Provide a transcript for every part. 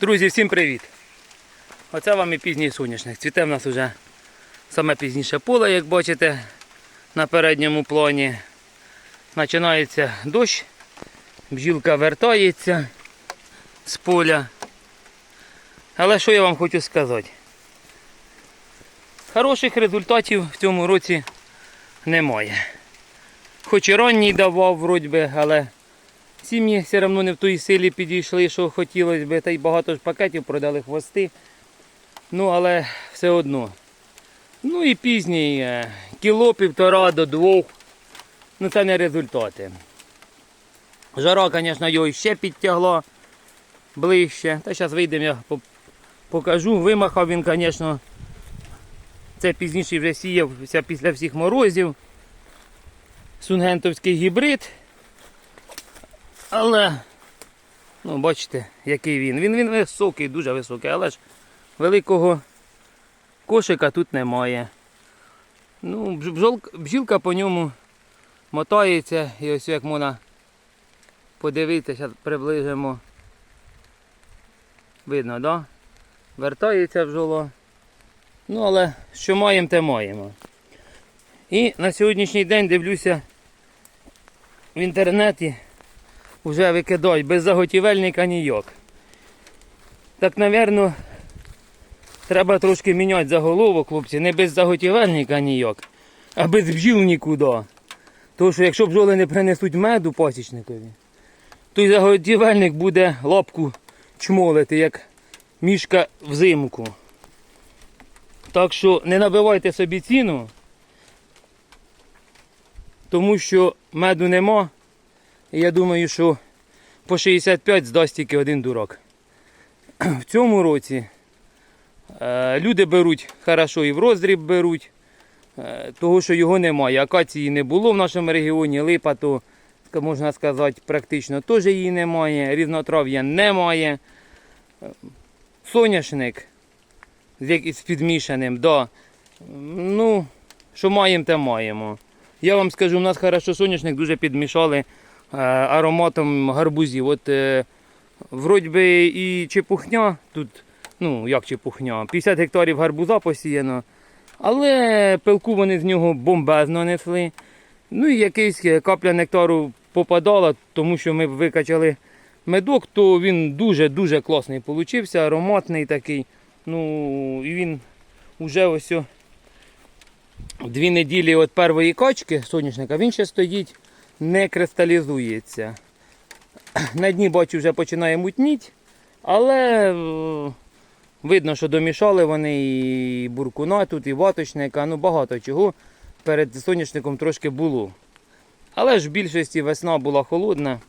Друзі, всім привіт! Оце вам і пізній соняшник. Цвіте в нас вже саме пізніше поле, як бачите, на передньому плані. Починається дощ, бджілка вертається з поля. Але що я вам хочу сказати? Хороших результатів в цьому році немає. Хоч і ранній давав, вроді би, але Сім'ї все одно не в тій силі підійшли, що хотілося б, та й багато ж пакетів продали хвости. Ну, але все одно. Ну і пізній е, кіло півтора до двох. Ну це не результати. Жара, звісно, його ще підтягла ближче. Та зараз вийдемо, я покажу. Вимахав він, звісно. Це пізніше вже сіявся після всіх морозів. Сунгентовський гібрид. Але, ну, бачите, який він. Він, він високий, дуже високий, але ж великого кошика тут немає. Ну, бж- бжолк- по ньому мотається і ось як можна подивитися, приближимо. Видно, так? Да? Вертається бджола. Ну, але що маємо, те маємо. І на сьогоднішній день дивлюся в інтернеті вже викидають без заготівельника ніяк. Так, напевно, треба трошки міняти заголовок, хлопці, не без заготівельника ніяк, а без бджіл нікуди. Тому що якщо бджоли не принесуть меду пасічникові, то й заготівельник буде лапку чмолити, як мішка взимку. Так що не набивайте собі ціну, тому що меду нема. І я думаю, що по 65 здасть тільки один дурак. В цьому році е, люди беруть хорошо і в роздріб беруть, е, того що його немає. Акації не було в нашому регіоні, липа, то можна сказати, практично теж її немає, різнотрав'я немає. Е, Соняшник з підмішаним, да. Ну, що маємо, те маємо. Я вам скажу, у нас хорошо соняшник дуже підмішали ароматом гарбузів. От е, вроді би і чепухня, тут, ну як чепухня, 50 гектарів гарбуза посіяно, але пилку вони з нього бомбезно несли. Ну і якийсь е, капля нектару попадала, тому що ми викачали медок, то він дуже-дуже класний получився, ароматний такий. Ну і він вже ось дві неділі від першої качки соняшника, він ще стоїть, не кристалізується. На дні бачу вже починає мутніти, але е, видно, що домішали вони і буркуна тут, і ваточника, ну багато чого перед соняшником трошки було. Але ж в більшості весна була холодна.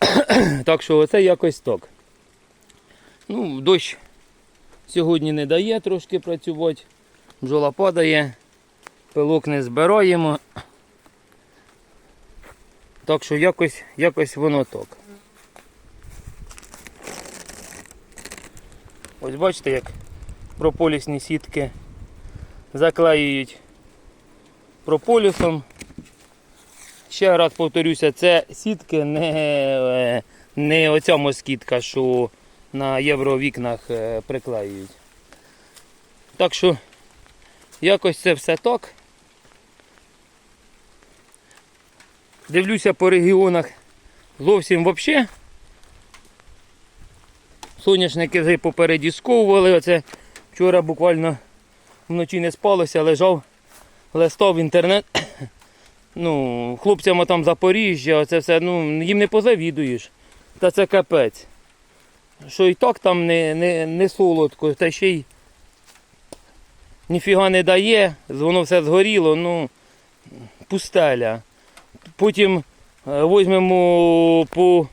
Так що оце якось так. Ну, дощ сьогодні не дає трошки працювати. Бджола падає, пилок не збираємо. Так що якось, якось воно так. Ось бачите, як прополісні сітки заклеюють прополісом. Ще раз повторюся, це сітки не, не оця москітка, що на євровікнах е, приклеюють. Так що якось це все так. Дивлюся по регіонах зовсім взагалі. Соняшники вже попередісковували. Оце вчора буквально вночі не спалося, лежав, листав в інтернет. Ну, хлопцям там Запоріжжя, оце все, ну, їм не позавідуєш. Та це капець. Що і так там не, не, не солодко, та ще й ніфіга не дає, воно все згоріло, ну, пустеля. Потім е, візьмемо по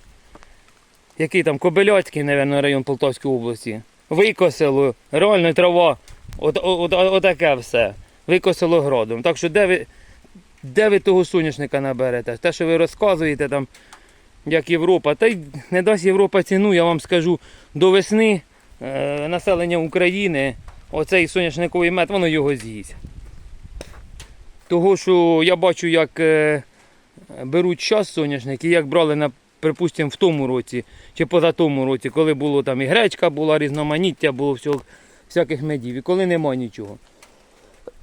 який там Кобиляцький, мабуть, район Полтавської області. Викосило, реально трава, от, от, от, отаке все. Викосило градом. Так що де ви, де ви того соняшника наберете? Те, що ви розказуєте там, як Європа, та й не дасть Європа ціну, я вам скажу, до весни е, населення України, оцей соняшниковий мед, воно його з'їсть. Того, що я бачу, як е, беруть час соняшник і як брали на припустимо, в тому році чи поза тому році, коли було там і гречка була, різноманіття було всього, всяких медів, і коли нема нічого.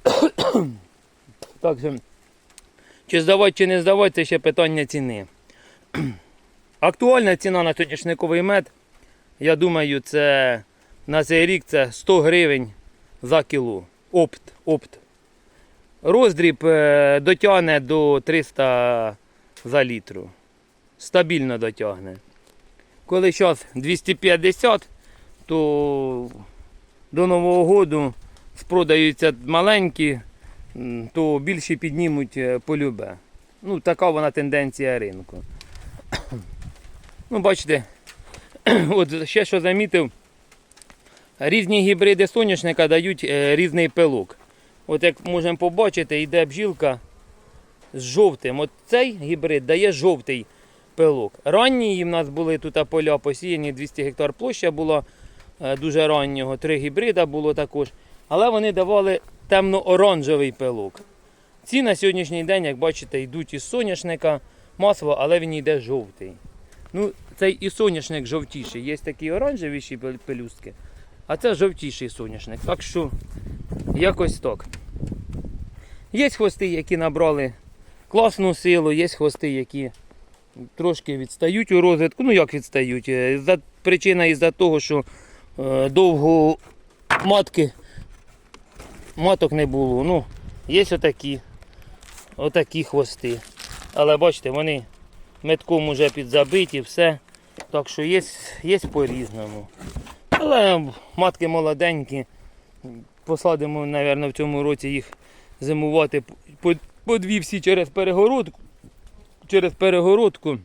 так що, чи здавати, чи не здавати, це ще питання ціни. Актуальна ціна на соняшниковий мед, я думаю, це на цей рік це 100 гривень за кіло. Опт, опт. Роздріб е, дотягне до 300 за літру. Стабільно дотягне. Коли зараз 250, то до Нового року спродаються маленькі, то більші піднімуть е, полюбе. Ну, така вона тенденція ринку. Ну, бачите, от ще що замітив, різні гібриди соняшника дають е, різний пилок. От як можемо побачити, йде бджілка з жовтим. От цей гібрид дає жовтий пилок. Ранні в нас були тут поля посіяні, 200 гектар площа була е, дуже раннього, три гібрида було також. Але вони давали темно-оранжевий пилок. Ці на сьогоднішній день, як бачите, йдуть із соняшника масово, але він йде жовтий. Ну, цей і соняшник жовтіший. Є такі оранжевіші пел- пелюстки, а це жовтіший соняшник. Так що якось так. Є хвости, які набрали класну силу, є хвости, які трошки відстають у розвитку. Ну як відстають? Е, причина із-за того, що е, довго матки, маток не було. Ну, є отакі, отакі хвости. Але бачите, вони метком уже підзабиті, все. Так що є, є по-різному. Але матки молоденькі. Посадимо, мабуть, в цьому році їх зимувати по, по дві всі через перегородку. Через перегородку.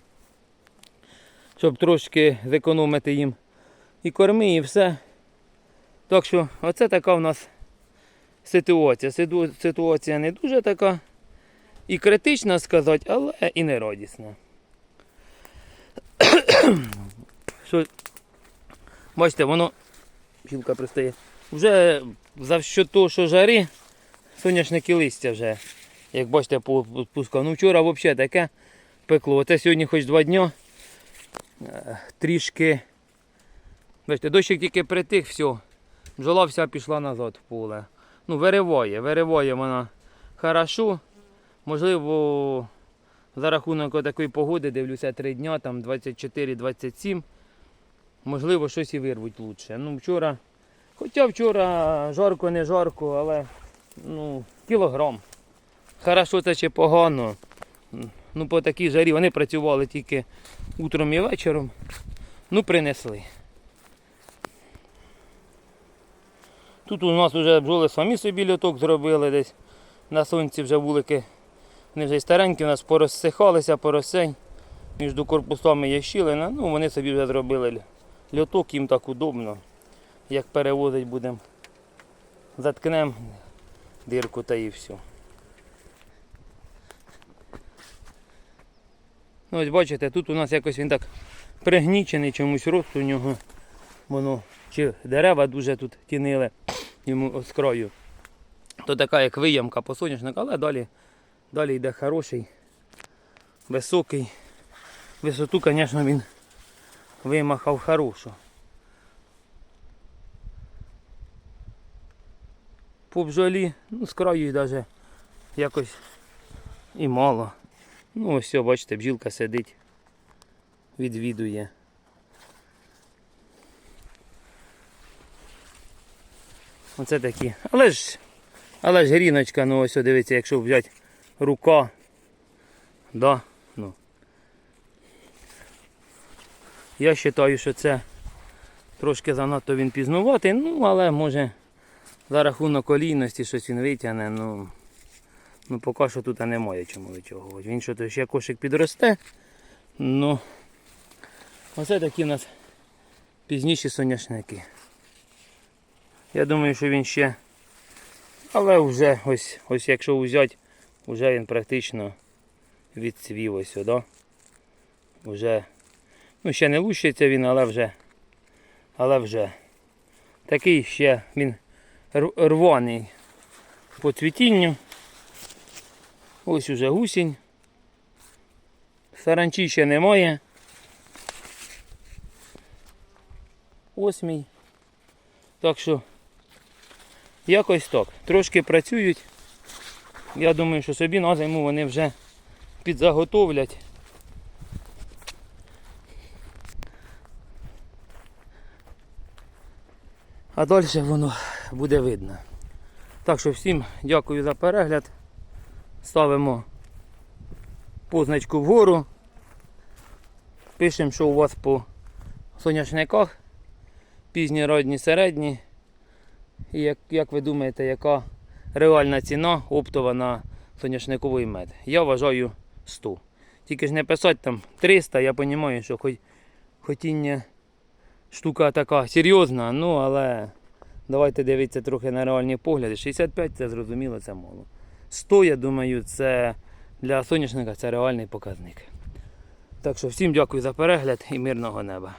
Щоб трошки зекономити їм і корми, і все. Так що, оце така в нас ситуація. Ситуація не дуже така і критична сказати, але і не радісна. Що, бачите, воно пілка пристає. Вже за що того, що жари, соняшники листя вже, як бачите, пускав. Ну вчора взагалі таке пекло. Оце сьогодні хоч два дні. е, Трішки. Бачите, дощик тільки притих, все. Бджола вся пішла назад в поле. Ну, вириває, вириває вона хорошо. Можливо, за рахунок такої погоди, дивлюся, 3 дня, там 24-27. Можливо, щось і вирвуть лучше. Ну, вчора, хоча вчора жарко, не жарко, але ну, кілограм. Хорошо це чи погано. Ну, по такій жарі вони працювали тільки утром і вечором. Ну, принесли. Тут у нас вже бджоли самі собі льоток зробили десь. На сонці вже вулики. Вони вже старенькі у нас порозсихалися, поросень. Між корпусами є щілина. Ну, вони собі вже зробили льоток, їм так удобно. Як перевозить будемо. Заткнемо дирку та і все. Ну, ось бачите, тут у нас якось він так пригнічений, чомусь рост у нього. Воно чи дерева дуже тут тінили йому з. То така як виямка по соняшнику, але далі, далі йде хороший, високий. Висоту, звісно, він вимахав хорошу. По бджолі, ну, з краю навіть якось і мало. Ну ось бачите, бджілка сидить, відвідує. Оце такі. Але ж, але ж гріночка, ну ось о, дивіться, якщо взяти рука. Да, ну. Я вважаю, що це трошки занадто він пізнуватий, ну але може за рахунок колійності щось він витягне, ну. Ну поки що тут немає чому витягувати. Він що то ще кошик підросте. Ну оце такі у нас пізніші соняшники. Я думаю, що він ще. Але вже ось, ось якщо взяти, вже він практично відцвів ось сюди. Вже, ну ще не лущиться він, але вже. Але вже. Такий ще він рваний по цвітінню. Ось уже гусінь. Саранчі ще немає. Ось мій. Так що якось так. Трошки працюють. Я думаю, що собі на зиму вони вже підзаготовлять. А далі воно буде видно. Так що всім дякую за перегляд. Ставимо позначку вгору. Пишемо, що у вас по соняшниках. Пізні, ранні, середні. І як, як ви думаєте, яка реальна ціна оптова на соняшниковий мед? Я вважаю 100. Тільки ж не писати там 300, я розумію, що хоч, хотіння штука така серйозна, ну але давайте дивитися трохи на реальні погляди. 65 це зрозуміло, це мало. 100, я думаю, це для соняшника це реальний показник. Так що всім дякую за перегляд і мирного неба.